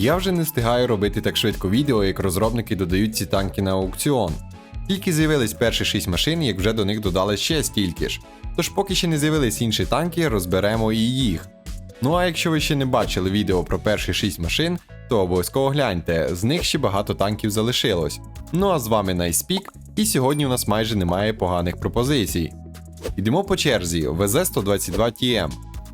Я вже не встигаю робити так швидко відео, як розробники додають ці танки на аукціон. Тільки з'явились перші 6 машин, як вже до них додали ще стільки ж. Тож поки ще не з'явились інші танки, розберемо і їх. Ну а якщо ви ще не бачили відео про перші 6 машин, то обов'язково гляньте, з них ще багато танків залишилось. Ну а з вами Найспік, і сьогодні у нас майже немає поганих пропозицій. Йдемо по черзі ВЗ-122 TM.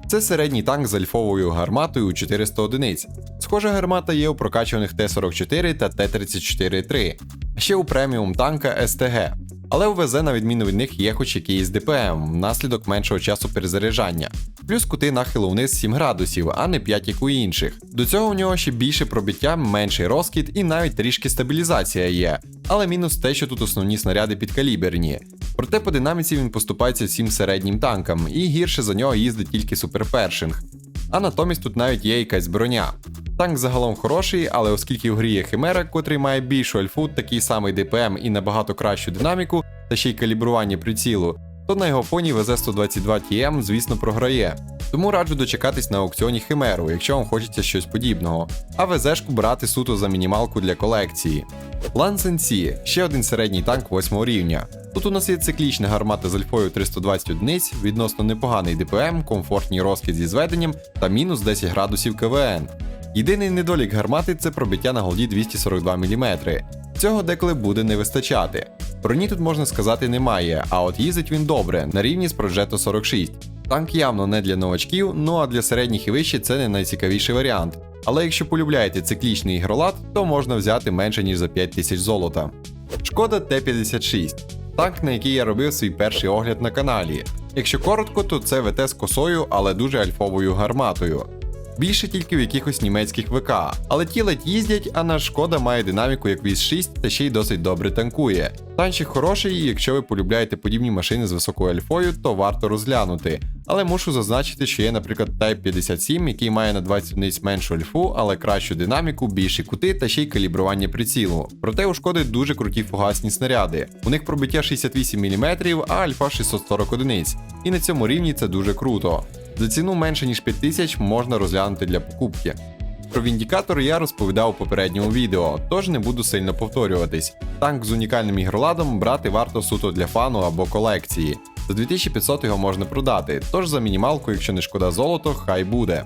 Це середній танк з альфовою гарматою у 400 одиниць. Схожа гармата є у прокачуваних Т-44 та Т-34-3, а ще у преміум танка СТГ. Але у ВЗ, на відміну від них, є хоч якийсь ДПМ, внаслідок меншого часу перезаряджання. Плюс кути нахилу вниз 7 градусів, а не 5 як у інших. До цього у нього ще більше пробиття, менший розкид і навіть трішки стабілізація є. Але мінус те, що тут основні снаряди підкаліберні. Проте по динаміці він поступається всім середнім танкам, і гірше за нього їздить тільки суперпершинг. А натомість тут навіть є якась броня. Танк загалом хороший, але оскільки в грі є Химера, котрий має більшу альфу, такий самий ДПМ і набагато кращу динаміку, та ще й калібрування прицілу, то на його фоні ВЗ-122 TM, звісно, програє. Тому раджу дочекатись на аукціоні Химеру, якщо вам хочеться щось подібного, а ВЗ-шку брати суто за мінімалку для колекції. Лансен Сі ще один середній танк 8 рівня. Тут у нас є циклічна гармата з альфою 320 одиниць, відносно непоганий ДПМ, комфортний розкид зі зведенням та мінус 10 градусів КВН. Єдиний недолік гармати це пробиття на голді 242 мм. Цього деколи буде не вистачати. Броні тут можна сказати немає, а от їздить він добре, на рівні з Progetto 46. Танк явно не для новачків, ну а для середніх і вище це не найцікавіший варіант. Але якщо полюбляєте циклічний ігролад, то можна взяти менше ніж за 5000 золота. Шкода Т-56 танк, на який я робив свій перший огляд на каналі. Якщо коротко, то це ВТ з косою, але дуже альфовою гарматою. Більше тільки в якихось німецьких ВК, але ті ледь їздять, а наш шкода має динаміку як віз 6 та ще й досить добре танкує. Танчик хороший, і якщо ви полюбляєте подібні машини з високою альфою, то варто розглянути. Але мушу зазначити, що є, наприклад, Type 57, який має на 20 одиниць меншу альфу, але кращу динаміку, більші кути та ще й калібрування прицілу. Проте у шкоди дуже круті фугасні снаряди. У них пробиття 68 мм, а альфа 640 одиниць. І на цьому рівні це дуже круто. За ціну менше ніж 5000 можна розглянути для покупки. Про Віндікатор я розповідав у попередньому відео, тож не буду сильно повторюватись. Танк з унікальним ігроладом брати варто суто для фану або колекції. За 2500 його можна продати, тож за мінімалку, якщо не шкода золото, хай буде.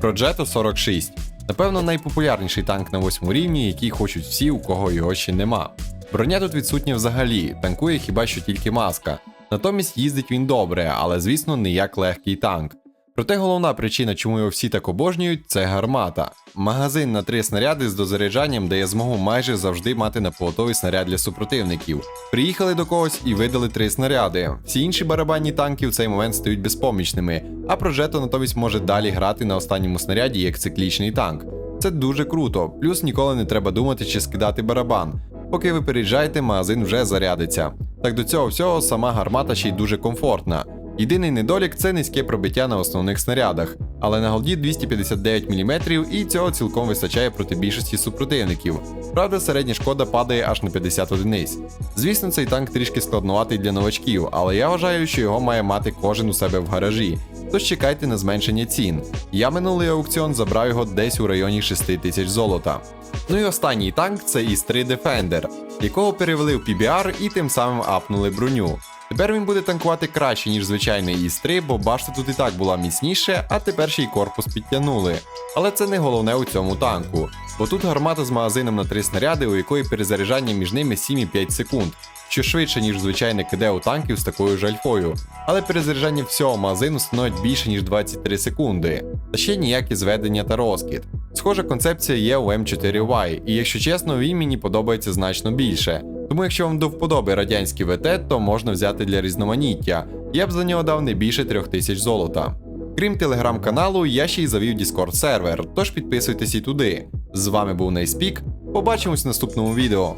Про Progetto 46. Напевно, найпопулярніший танк на 8 рівні, який хочуть всі, у кого його ще нема. Броня тут відсутня взагалі, танкує хіба що тільки маска. Натомість їздить він добре, але звісно не як легкий танк. Проте головна причина, чому його всі так обожнюють, це гармата. Магазин на три снаряди з дозаряджанням дає змогу майже завжди мати напоготовий снаряд для супротивників. Приїхали до когось і видали три снаряди. Всі інші барабанні танки в цей момент стають безпомічними, а Прожето натомість може далі грати на останньому снаряді як циклічний танк. Це дуже круто, плюс ніколи не треба думати чи скидати барабан. Поки ви переїжджаєте, магазин вже зарядиться. Так до цього всього сама гармата ще й дуже комфортна. Єдиний недолік це низьке пробиття на основних снарядах, але на голді 259 мм і цього цілком вистачає проти більшості супротивників. Правда, середня шкода падає аж на 50 одиниць. Звісно, цей танк трішки складнуватий для новачків, але я вважаю, що його має мати кожен у себе в гаражі. Тож чекайте на зменшення цін. Я минулий аукціон забрав його десь у районі 6 тисяч золота. Ну і останній танк це ІС-3 Defender, якого перевели в PBR і тим самим апнули броню. Тепер він буде танкувати краще, ніж звичайний ІС-3, бо башта тут і так була міцніше, а тепер ще й корпус підтягнули. Але це не головне у цьому танку, бо тут гармата з магазином на 3 снаряди, у якої перезаряджання між ними 7,5 секунд, що швидше, ніж звичайне КД у танків з такою ж альфою. Але перезаряджання всього магазину становить більше, ніж 23 секунди, та ще ніякі зведення та розкид. Схожа концепція є у М4Y, і якщо чесно, він мені подобається значно більше. Тому якщо вам до вподоби радянський ВТ, то можна взяти для різноманіття. Я б за нього дав не більше 3000 золота. Крім телеграм-каналу, я ще й завів Discord сервер, тож підписуйтесь і туди. З вами був Найспік. Побачимось в наступному відео.